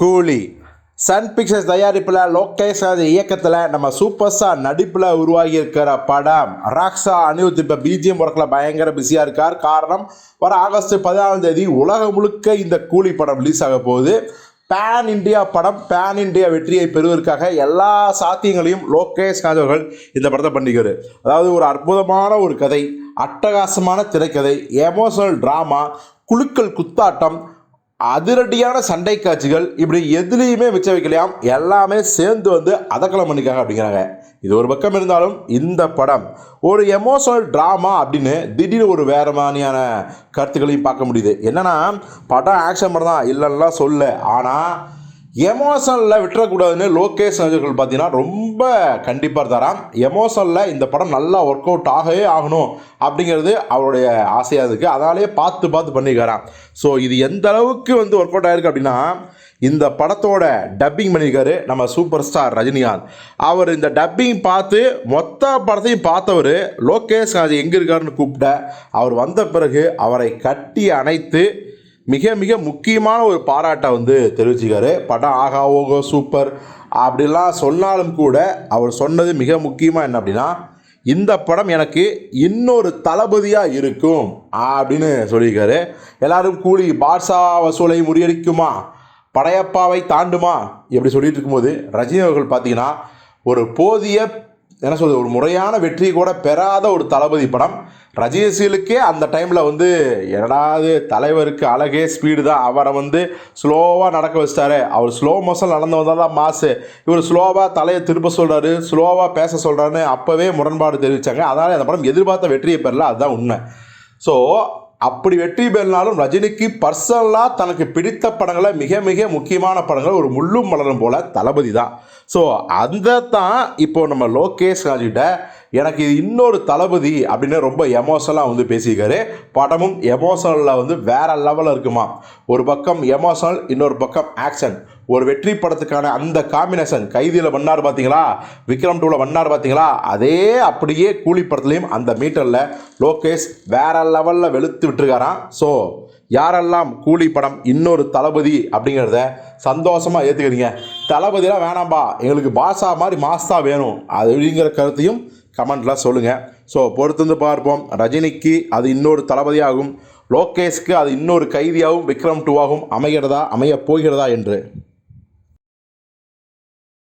கூலி. Sun pictures தயாரிப்பில் லோகேஷ் ராஜ் இயக்கத்தில் நம்ம சூப்பர் ஸ்டார் நடிப்பில் உருவாகி இருக்கிற படம் ராக்ஸா அனிருத் இப்போ பிஜிஎம் ஒர்க்கில் பயங்கர பிஸியாக இருக்கார். காரணம் வர ஆகஸ்ட் பதினாலாம் தேதி உலகம் முழுக்க இந்த கூலி படம் ரிலீஸ் ஆக போகுது. பேன் இந்தியா படம் பேன் இந்தியா வெற்றியை பெறுவதற்காக எல்லா சாத்தியங்களையும் லோகேஷ் ராஜ் அவர்கள் இந்த படத்தை பண்ணிக்கிறார். அதாவது ஒரு அற்புதமான ஒரு கதை அட்டகாசமான திரைக்கதை எமோஷனல் ட்ராமா குழுக்கள் குத்தாட்டம் அதிரடியான சண்டை காட்சிகள் இப்படி எதுலேயுமே மிச்ச வைக்கலையாம் எல்லாமே சேர்ந்து வந்து அதக்கலம் பண்ணிக்காங்க அப்படிங்கிறாங்க. இது ஒரு பக்கம் இருந்தாலும் இந்த படம் ஒரு எமோஷனல் ட்ராமா அப்படின்னு திடீர்னு ஒரு வேறு மாதிரியான கருத்துக்களையும் பார்க்க முடியுது. என்னென்னா படம் ஆக்ஷன் படம் தான் இல்லைன்னா சொல்ல. ஆனால் எமோஷனில் விட்டுறக்கூடாதுன்னு லோகேஷ் அவர்கள் பார்த்தீங்கன்னா ரொம்ப கண்டிப்பாக தரான் எமோஷனில் இந்த படம் நல்லா ஒர்க் அவுட் ஆகவே ஆகணும் அப்படிங்கிறது அவருடைய ஆசையாக இருக்குது அதனாலே பார்த்து பார்த்து பண்ணியிருக்காராம். ஸோ இது எந்த அளவுக்கு வந்து ஒர்க் அவுட் ஆயிருக்கு அப்படின்னா இந்த படத்தோட டப்பிங் பண்ணியிருக்காரு நம்ம சூப்பர் ஸ்டார் ரஜினிகாந்த். அவர் இந்த டப்பிங் பார்த்து மொத்த படத்தையும் பார்த்தவர் லோகேஷ் அது எங்கே இருக்காருன்னு கூப்பிட்ட அவர் வந்த பிறகு அவரை கட்டி அணைத்து மிக மிக முக்கியமான ஒரு பாராட்டை வந்து தெரிவிச்சுக்காரு படம் ஆகா ஓகோ சூப்பர் அப்படிலாம் சொன்னாலும் கூட அவர் சொன்னது மிக முக்கியமாக என்ன அப்படின்னா இந்த படம் எனக்கு இன்னொரு தளபதியாக இருக்கும் அப்படின்னு சொல்லியிருக்காரு. எல்லாரும் கூலி பாட்ஷா வசூலை முறியடிக்குமா? படையப்பாவை தாண்டுமா? இப்படி சொல்லிட்டு இருக்கும்போது ரஜினி அவர்கள் பார்த்தீங்கன்னா ஒரு போதிய என்ன சொல்றது ஒரு முறையான வெற்றி கூட பெறாத ஒரு தளபதி படம். ரஜினிசீலுக்கே அந்த டைமில் வந்து என்னடாது தலைவருக்கு அழகே ஸ்பீடு தான். அவரை வந்து ஸ்லோவாக நடக்க வச்சிட்டாரு. அவர் ஸ்லோ மோஷன் நடந்து வந்தால் தான் மாசு இவர் ஸ்லோவாக தலையை திருப்ப சொல்கிறாரு ஸ்லோவாக பேச சொல்கிறாருன்னு அப்போவே முரண்பாடு தெரிவித்தாங்க அதனால் அந்த படம் எதிர்பார்த்த வெற்றியை பெறல. அதுதான் உண்மை. ஸோ அப்படி வெற்றி பெறினாலும் ரஜினிக்கு பர்சனலாக தனக்கு பிடித்த படங்களை மிக மிக முக்கியமான படங்கள் ஒரு முள்ளும் மலரும் போல தளபதி தான். ஸோ அந்த தான் இப்போது நம்ம லோகேஷ் ராஜிட்ட எனக்கு இது இன்னொரு தளபதி அப்படின்னு ரொம்ப எமோஷனலாக வந்து பேசியிருக்காரு. படமும் எமோஷனலில் வந்து வேற லெவலில் இருக்குமா? ஒரு பக்கம் எமோஷனல் இன்னொரு பக்கம் ஆக்ஷன் ஒரு வெற்றி படத்துக்கான அந்த காம்பினேஷன் கைதியில் பண்ணார் பார்த்தீங்களா விக்ரம் டூவில் பண்ணார் பார்த்தீங்களா அதே அப்படியே கூலி படத்துலையும் அந்த மீட்டரில் லோகேஷ் வேற லெவலில் வெளுத்து விட்டுருக்காராம். ஸோ யாரெல்லாம் கூலி படம் இன்னொரு தளபதி அப்படிங்கிறத சந்தோஷமாக ஏற்றுக்கிறீங்க தளபதிலாம் வேணாம்பா எங்களுக்கு பாஷா மாதிரி மாஸ்தா வேணும். அப்படிங்கிற கருத்தையும் கமெண்ட்டில் சொல்லுங்கள் ஸோ பொறுத்திருந்து பார்ப்போம். ரஜினிக்கு அது இன்னொரு தளபதியாகும். லோகேஷ்க்கு அது இன்னொரு கைதியாகவும் விக்ரம் டூவாகவும் அமைகிறதா அமையப் போகிறதா என்று.